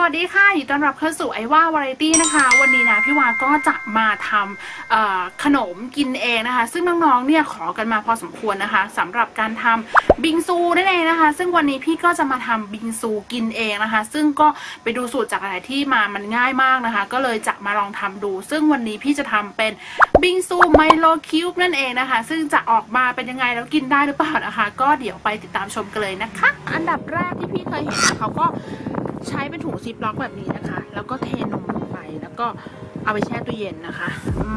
สวัสดีค่ะยินดีต้อนรับเข้าสู่ไอว่าวาไรตี้นะคะ วันนี้นะพี่วาก็จะมาทำขนมกินเองนะคะ ซึ่งน้องๆเนี่ยขอกันมาพอสมควรนะคะสำหรับการทำบิงซูนั่นเองนะคะ ซึ่งวันนี้พี่ก็จะมาทำบิงซูกินเองนะคะ ซึ่งก็ไปดูสูตรจากอะไรที่มามันง่ายมากนะคะ ก็เลยจะมาลองทำดู ซึ่งวันนี้พี่จะทำเป็นบิงซูไมโลคิวบ์นั่นเองนะคะ ซึ่งจะออกมาเป็นยังไงแล้วกินได้หรือเปล่านะคะ ก็เดี๋ยวไปติดตามชมกันเลยนะคะ อันดับแรกที่พี่เคยเห็นนะเขาก็ ใช้เป็นถุงซิปล็อกแบบนี้นะคะ แล้วก็เทนมลงไปแล้วก็เอาไปแช่ตู้เย็นนะคะ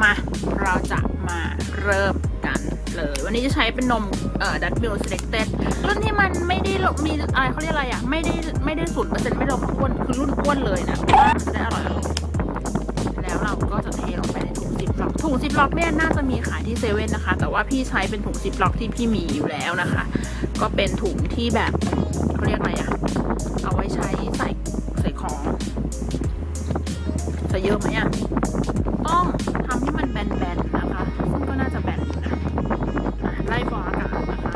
มาเราจะมาเริ่มกันเลย วันนี้จะใช้เป็นนมเอ่อดัตมิลเซเล็กเต็ดรุ่นที่มันไม่ได้มีอะไรเขาเรียกอะไรอะไม่ได้ไม่ได้ศูนย์เปอร์เซ็นต์ไม่ลงอ้วนคือรุ่นอ้วนเลยนะว่ามันจะได้อร่อยอร่อยแล้วเราก็จะเทลงไปในถุงซิปล็อกถุงซิปล็อกเนี่ยน่าจะมีขายที่เซเว่นนะคะ แต่ว่าพี่ใช้เป็นถุงซิปล็อกที่พี่มีอยู่แล้วนะคะ ก็เป็นถุงที่แบบเขาเรียกอะไรอะ ฟองอากาศนะคะ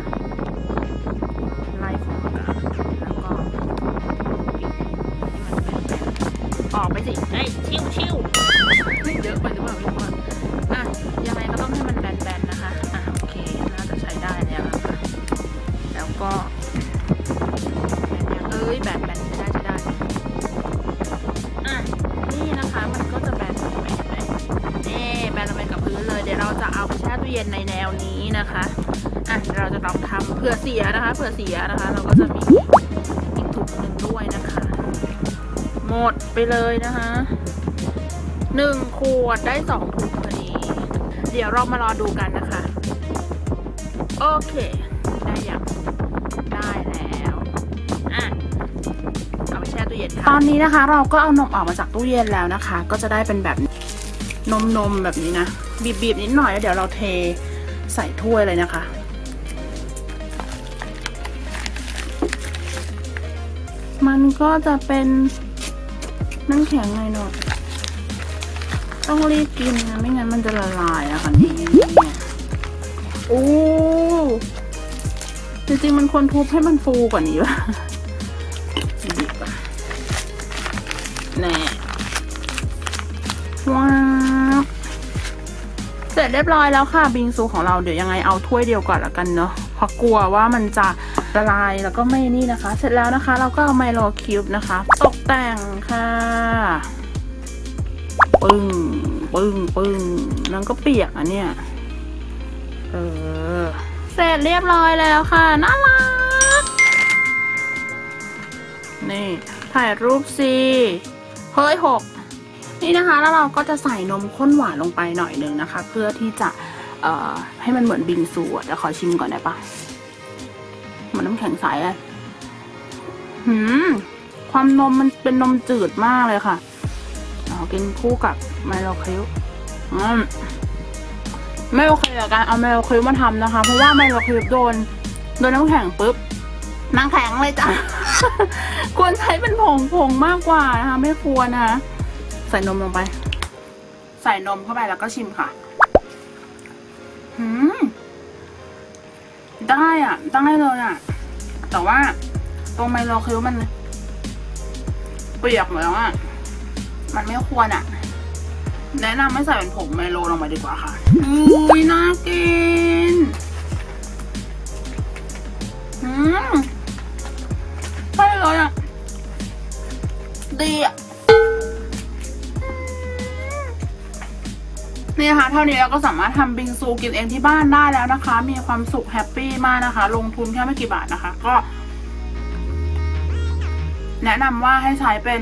ไล่ฟองอากาศแล้วก็ออกไปสิไอ้ชิวชิวเยอะไปหรือเปล่าทุกคนอะอะยังไงก็ต้องให้มันแบนๆนะคะอะโอเคน่าจะใช้ได้แล้วนะคะแล้วก็ เอาไปแช่ตู้เย็นในแนวนี้นะคะอะเราจะลองทำเผื่อเสียนะคะเผื่อเสียนะคะ เราก็จะมีอีกถุงหนึ่งด้วยนะคะ หมดไปเลยนะคะหนึ่งขวดได้สองถุงพอดี เดี๋ยวเรามารอดูกันนะคะ โอเค ได้ยังได้แล้วอะเอาไปแช่ตู้เย็นตอนนี้นะคะ เราก็เอานมออกมาจากตู้เย็นแล้วนะคะ ก็จะได้เป็นแบบน นมนมแบบนี้นะ บีบๆนิดหน่อยแล้วเดี๋ยวเราเทใส่ถ้วยเลยนะคะ มันก็จะเป็นน้ำแข็งไงหน่อยต้องรีบกินนะ ไม่งั้นมันจะละลายอะค่ะนี่เนี่ยโอ้จริงๆมันควรทุบให้มันฟูกว่านี้ป่ะ ร็จเรียบร้อยแล้วค่ะบิงซูของเราเดี๋ยวยังไงเอาถ้วยเดียวก่อนละกันเนาะเพราะกลัวว่ามันจะละลายแล้วก็ไม่นี่นะคะ เสร็จแล้วนะคะ เราก็เอาไมโลคิวบ์นะคะ ตกแต่งค่ะปึ้งปึ้งปึ้งนั่นก็เปียกอะเนี่ยเออเสร็จเรียบร้อยแล้วค่ะน่ารักนี่ถ่ายรูปสิเฮ้ยหก นี่นะคะแล้วเราก็จะใส่นมข้นหวานลงไปหน่อยหนึ่งนะคะ เพื่อที่จะเอ่อให้มันเหมือนบิงซูอะเดี๋ยวขอชิมก่อนได้ปะเหมือนน้ำแข็งใสอะหืมความนมมันเป็นนมจืดมากเลยค่ะเอากินคู่กับไมโลคิวอืมไม่โอเคกับการเอาไมโลคิวมาทำนะคะ เพราะว่าไมโลคิวโดนโดนน้ำแข็งปุ๊บน้ำแข็งเลยจ้ะควรใช้เป็นผงผงมากกว่านะคะ ไม่ควรนะคะ ส่นมลงไป ใส่นมเข้าไปแล้วก็ชิมค่ะหืมได้อะ ได้เลยอะ แต่ว่าตรงไมโลคิวมันเปียกหมดแล้วอะ มันไม่ควรอะ แนะนำไม่ใส่เป็นผงไมโลลงไปดีกว่าค่ะอุ้ยน่า นี่นะคะเท่านี้เราก็สามารถทำบิงซูกินเองที่บ้านได้แล้วนะคะ มีความสุขแฮปปี้มากนะคะ ลงทุนแค่ไม่กี่บาทนะคะ ก็ แนะนำว่าให้ใช้เป็น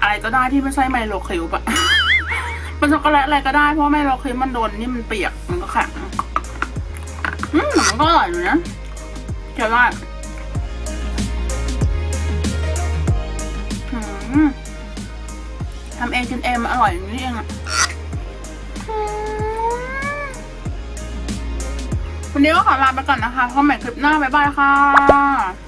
อะไรก็ได้ที่ไม่ใช่ไมโลคิวบะเป็นช็อกโกแลตอะไรก็ได้เพราะไมโลคิวมันโดนนี่มันเปียกมันก็แข็งอืมมันก็อร่อยอยู่นะเดี๋ยวได้ทำเองกินเองอร่อยอย่างนี้เองอะ วันนี้ก็ขอลาไปก่อนนะคะพบใหม่คลิปหน้าบ๊ายบายค่ะ